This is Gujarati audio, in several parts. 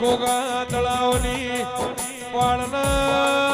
ગોગા તળાવની પાળના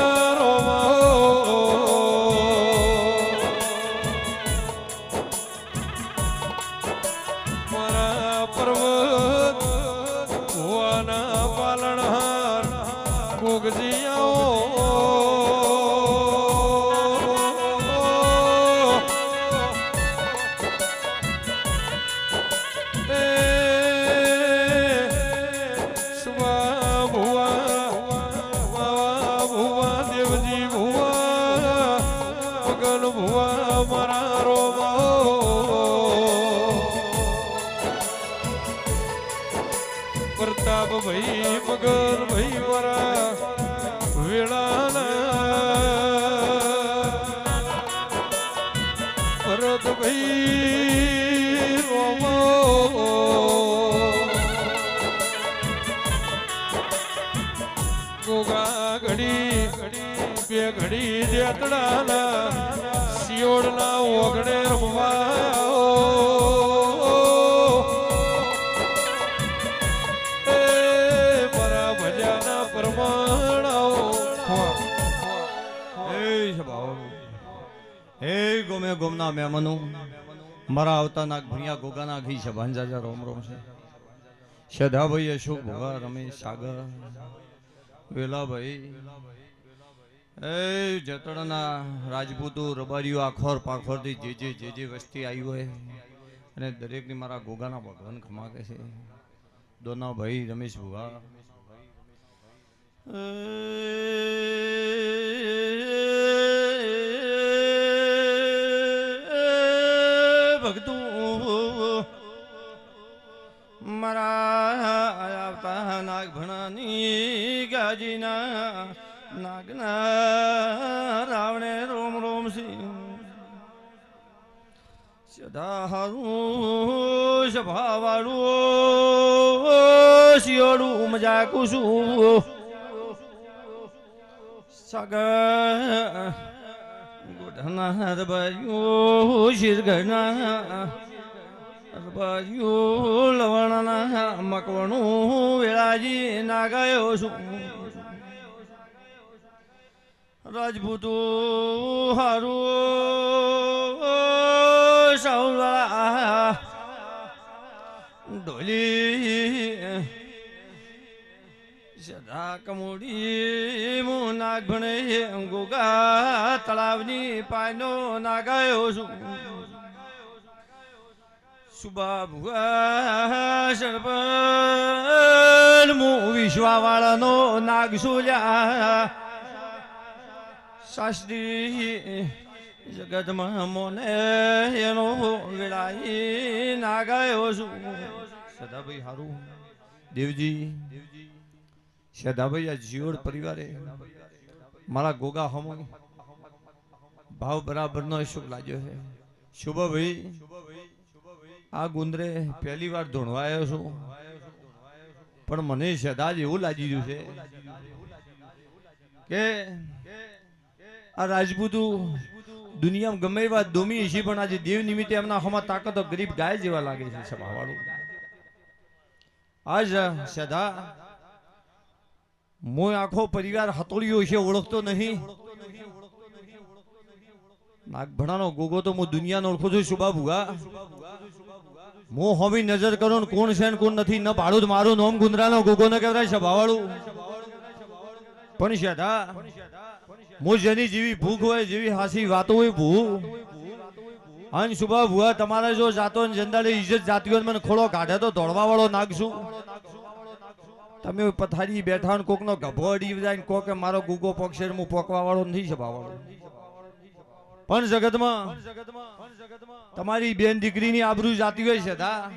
ઘડી સિયોડના ઓગણે રમવા. એ હે હે ગોમે ગોમના મહેમાનો. મારા આવતા નાગ ગોગાના ઘી છે. ભાંજાજા રોમ રોમ છે. શ્રદ્ધાભાઈ અશોક રમેશ સાગર. વેલાભાઈ. એ જતણના રાજપૂતો રબારીઓ આખોર પાખોરથી જે જે જે જે વસ્તી આવી હોય અને દરેકની મારા ગોગાના ભગવાન ખમાકે છે. દોના ભાઈ રમેશ ભોગા શિયોડું મજા સગ ગોઢનાર ગોઢના હરબાયું શિરગઢના હરબાયું લવણના મકવણું વેળાજી નાગાયો છું. રાજપૂતો હારું સાઉલા ડોલી સદા કમોડી હું નાગ ભણે ગોગા તળાવની પાયનો નાગાયો છું. સુબા ભુવા સરપન હું વિશ્વાવાળાનો નાગ સુલ્યા શાસ્ત્રી જગતમાં મોને એનો વેળાઈ નાગાયો છું. સદાભાઈ હારું. દેવજી. સદાભાઈ આ જીવડ પરિવારે મારા ગોગા હમો ભાવ બરાબરનો શુભ લાગ્યો છે. શુભભાઈ, આ ગુંદરે પહેલી વાર ધોણવાયો છું. પણ મને સદાજ એવું લાગી ગયું છે કે આ રાજપૂતું દુનિયામાં ગમે એવા દોમી છે પણ આજે દેવ નિમિત્તે એમના હમા તાકાતો ગરીબ ગાય જેવા લાગે છે સભાવાળું આજ સદા મોય આખો પરિવાર હતોડિયો છે, ઓળખતો નહીં. નાગભણાનો ગોગો તો હું દુનિયાનો ઓળખું છું, શુભાભુગા. હું હોમી નજર કરો ને કોણ છે ને કોણ નથી, ન ભાડું જ મારું નોમ ગુંદરાનો ગોગો ને કહેવાય સભાવાળું પણ શેઠા હું જેની જેવી ભૂખ હોય, જેવી હાસી વાતો હોય ભૂ. અને શુભા ભુવા તમારે જો જાતો ને જંદાડે ઇજ્જત જાતી મને ખોળો કાઢે તો દોડવા વાળો નાખશું તમે પથારી બેઠા કોક નો ગભો અડી જાય ને કોક કે મારો ગુગો પોકશે ને હું પોકવા વાળો નથી સભા વાળો પણ જગતમાં તમારી બેન દીકરીની આબરૂ જાતી હોય છે તા.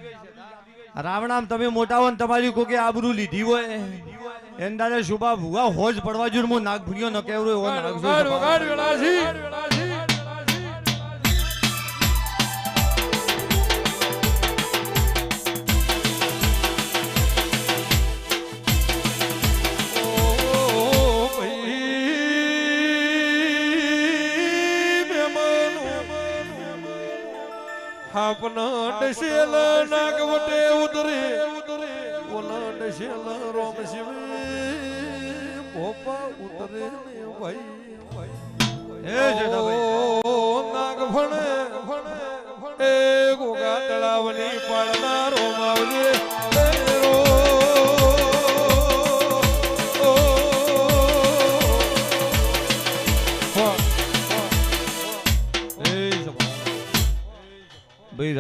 રાવણામ તમે મોટા હોય તમારી કોકે આબરૂ લીધી હોય. એંદારે શુભા ભુવા હોજ પડવા જોર હું નાગ ભૂગ્યો ન કેવરો એવો નાગ નાગવટે ઉતરે. ઓલા ડસેલ રોમ શિવ પોપા ઉતરે ને ભાઈ. એ જેઠાભાઈ. ઓ નાગ ભણે એ ગોગા તળાવની પાળના રોમાવજે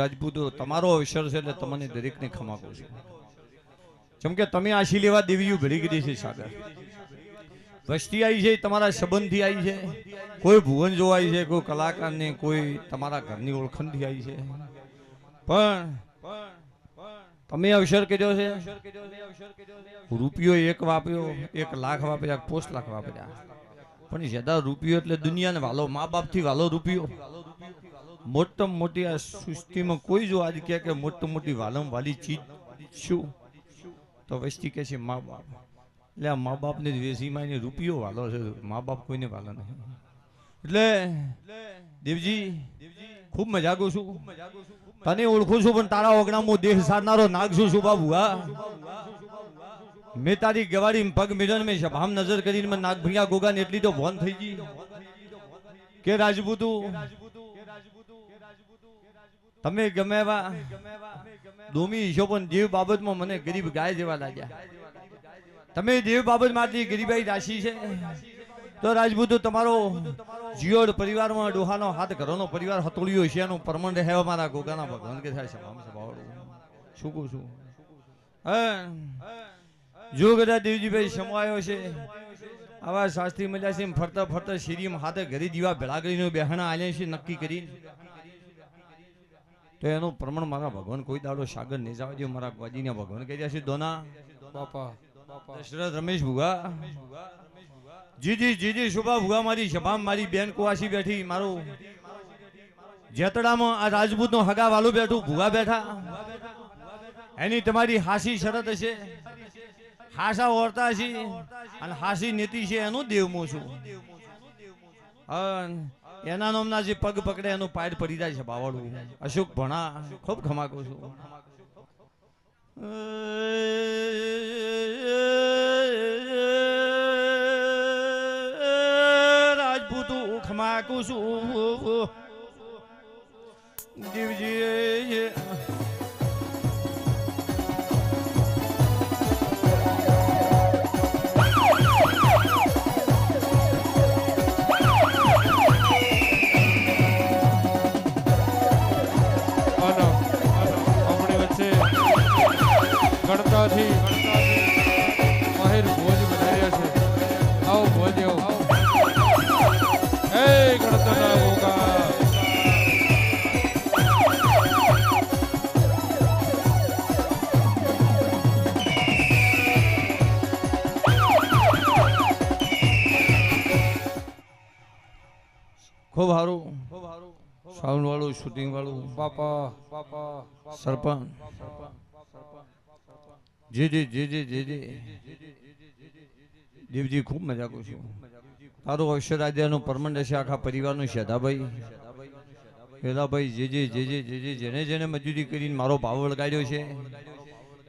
રાજપૂતો તમારો અવસર છે એટલે તમને દરેકને ક્ષમા કહું છું. જેમ કે તમે આશી લેવા દેવીઓ ઘડી કીધી છે સાગર. વસ્તી આવી છે, તમારા સંબંધથી આવી છે. કોઈ ભુવન જોવાય છે, કોઈ કલાકારને, કોઈ તમારા ઘરની ઓળખણથી આવી છે. પણ તમે અવસર કર્યો છે. રૂપિયો એક વાપર્યો, એક લાખ વાપર્યા પોસ્ટ લાખ વાપર્યા. પણ જ્યાદા રૂપિયો એટલે દુનિયાને વાલો, મા બાપથી વાલો રૂપિયો. મોટામાં મોટી આ સૃષ્ટિમાં કોઈ જો આજ કહે કે મોટમ મોટી વાલમ વાલી ચીજ શું? તો વસ્તી કહે છે મા બાપ. એટલે આ મા બાપને વેસીમાં એને રૂપિયો વાલો છે. મા બાપ કોઈને વાલો નહીં. એટલે દેવજી, ખૂબ મજાકું છું. તને ઓળખું છું, પણ તારા ઓગણામો દેહ સારનારો નાગ છું, શું બાબુ, હા? મેં તારી ગવાડી પગ મિલન મેં સભામ નજર કરીને મેં નાગભૈયા ગોગા ને એટલી તો ભોન થઈ ગઈ. કે રાજપૂતું તમે ગમે એવા ઈશો પણ દેવ બાબતમાં મને ગરીબ ગાય જેવા લાગ્યા. તમે દેવ બાબત માટે ગરીબાઈ રાશિ છે, તો રાજપૂતો તમારો જીઓડ પરિવારમાં ડોહાનો હાથ, ઘરોનો પરિવાર હતોળ્યો છે, એનું પરમણ રહેવા મારા ગોગાના ભગવાન કે થાય સભામ સભાવાળું. શું કહું છું? જો કદાચ દેવજીભાઈ સમાયો છે, આવા શાસ્ત્રી મજા છે ફરતા ફરતા શેરીમાં હાથે ઘરે દીવા ભેળા કરીને બેહણા આલ્યા છે, નક્કી કરી તો એનું પ્રમાણ મારા ભગવાન કોઈ દાડો સાગર નહીં જવા દે મારા ગવાજીના ભગવાન કહી રહ્યા છે દોના. બાપા. દશરથ રમેશ ભુગા. જીજી જીજી શુભા ભુગા મારી સભામાં મારી બેન કુવાસી બેઠી મારું જેતડામાં આ રાજપૂતનો હગા વાલું બેઠું ભુગા બેઠા. એની તમારી હાસી શરત હશે હાસા ઓરતા છે અને હાસી નીતિ છે એનું દેવમો છું. એના નામના જે પગ પકડે એનું પાડ પડી જાય છે બાવળું. અશોક ભણા, ખૂબ ખમાકો છું. રાજપૂતું ખમાકું છું. દેવજી ગણતાથી માહિર ભોજ બનાવ્યા છે. આવો ભોજ આવો એ ગણતરના ગોગા ખૂબ સારું. સાઉન્ડ વાળું શૂટિંગ વાળું બાપા બાપા. સરપંચ. જીજી જી જી જી જી દેવજી ખૂબ મજા કરું છું. તારું અક્ષરાધ્યાનું પરમંડ હશે આખા પરિવારનું શ્રદ્ધાભાઈ પેલાભાઈ જે જે જે જે જે જે, જેને જેને મજૂરી કરીને મારો ભાવ વળગાડ્યો છે,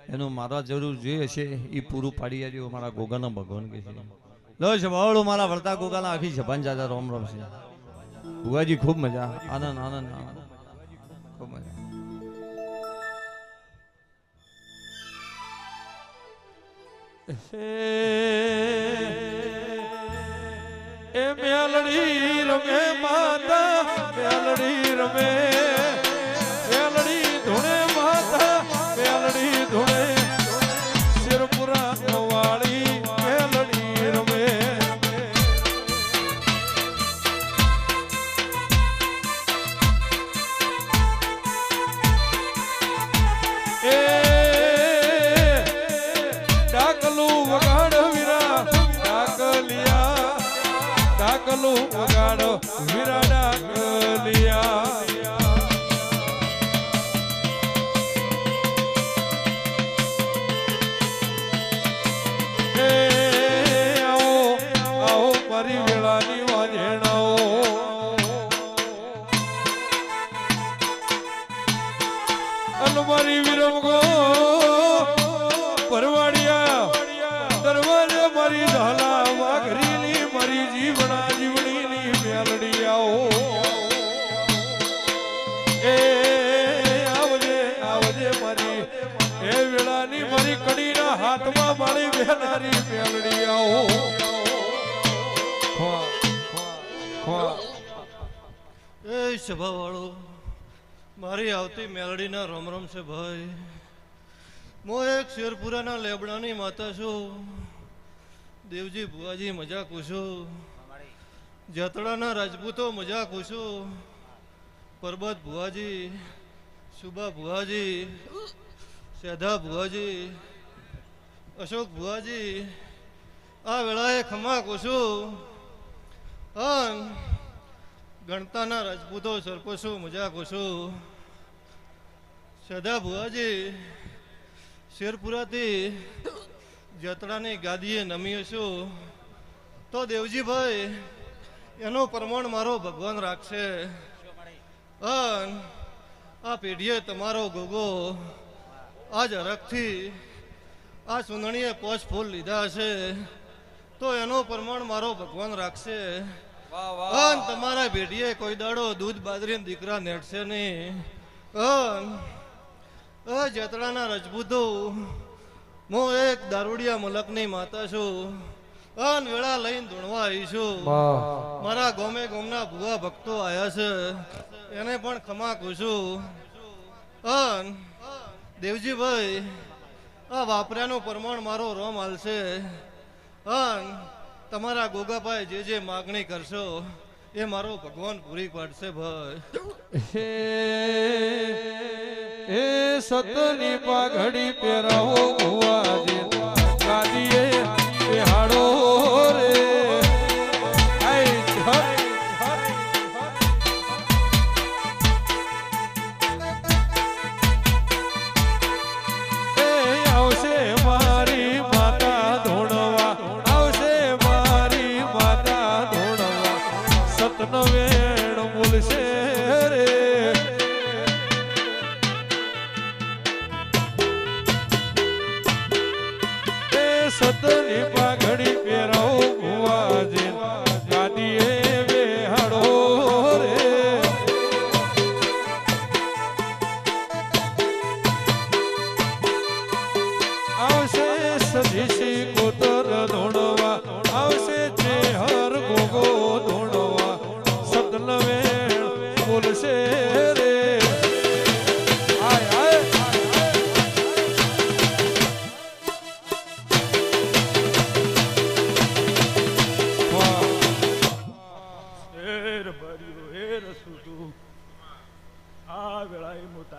એનું મારા જરૂર જે હશે એ પૂરું પાડી આવ્યો મારા ગોગાના ભગવાન કે છે. દસ વાળો મારા વળતા ગોગાના આખી જબાન જાદા રોમ રોમ છે. ભુવાજી ખૂબ મજા. આનંદ આનંદ આનંદ. ખૂબ મજા. એ મેલડી રમે માતા મેલડી રમે. વગાડ વીરા ડાકલિયા એ મારી બેનારી મેલડી આવો. એ સભાવાળો, મારી આવતી મેલડીના રમ રમ છે ભાઈ. હું એક શેરપુરાના લેબડાની માતા છું. દેવજી ભુવાજી મજા કુશું. જતડાના રાજપૂતો મજા કુશો. પરબત ભુવાજી સુબા ભુવાજી, સેધા ભુવાજી અશોક ભુવાજી? આ વેળાએ ખમા કોશું અન ગણતાના રાજપૂતો સરપંચો મજા કુશો સદા ભુવાજી, શેરપુરાથી જતડાની ગાદીએ નમી હશું. તો દેવજીભાઈ, એનું પ્રમાણ મારો ભગવાન રાખશે. અન આ પેઢીએ તમારો ગોગો આજ હરખથી આ સુંદણીએ પોચ ફૂલ લીધા હશે તો એનો પ્રમાણ મારો ભગવાન રાખશે. અન તમારા ભેટીએ કોઈ દાડો દૂધ બાદરીને દીકરા નેટશે નહીં. અન અ જતડાના રજપૂતો હું એક દારૂડિયા મલકની માતા છું. અન વેળા લઈને ધૂણવા આવી છું. મારા ગોમે ગોમના ભુવા ભક્તો આવ્યા છે. એને પણ ખમા છું. અન દેવજીભાઈ આ વાપર્યાનું પ્રમાણ મારો રોમ હાલશે. તમારા ગોગાભાઈ જે જે માગણી કરશો, એ મારો ભગવાન પૂરી પાડશે ભાઈ. એ સતની પાઘડી પહેરાવો, ભુવાજી.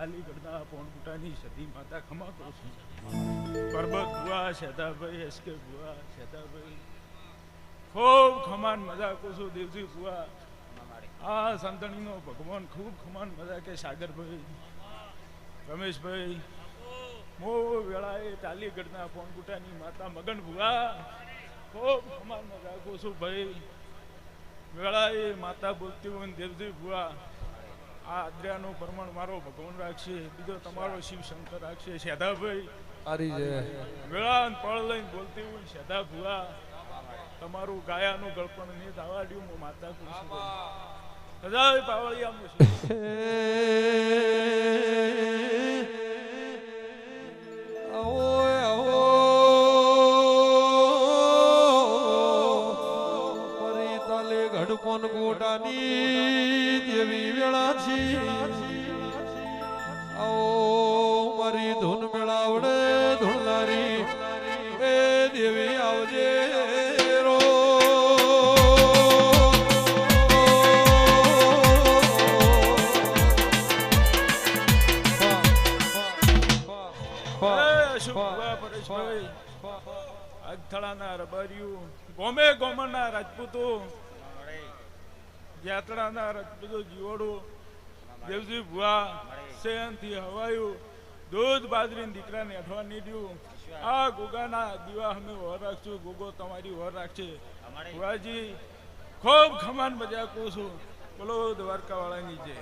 તાલી પોણકુટાની સતી માતા ખમા કરું છું. પરબત બુઆ શેતાભાઈ એસકે બુઆ શેતાભાઈ ખૂબ ખમાન મજા કરું છું દેવજી બુઆ આ સંતણીનો ભગવાન ખૂબ ખમાન મજા કે સાગરભાઈ, રમેશભાઈ. મો વેળાએ તાલી ગઢના પોણકુટાની માતા મગન બુઆ ખૂબ ખમાન મજા કરું છું ભાઈ. વેળાએ માતા બોલતી હોય દેવજી ભુવા. આ આદ્ર્યાનું ભ્રમણ મારો ભગવાન રાખશે બીજો તમારો શિવ શંકર રાખશે શેધાભાઈ આરી જય વેળાન પળ લઈને બોલતી હોય શેધા ભુવા તમારું ગાયાનું ગળપણ નહીં દાવાડ્યું હું માતા કું સદાય પાવળિયામાં તાલે ઘડપન ગોટાની દેવી વેળા છી આવો મારી ધૂન મેળાવડે ધૂળનારી એ દેવી આવજે આગથળાના રબારીઓ ગોમે ગોમના રાજપૂતો યાત્રાના રક્તદો જીવાડો, દેવજી ભુવા, શયનથી હવાયું, દૂધ બાજરી દીકરાને અઠવા દીધું આ ગોગાના દીવા અમે વર રાખશું, ગોગો તમારી વર રાખશે. ભુવાજી, ખૂબ ખમાન મજા કહું છું. બોલો દ્વારકાવાળાની જય.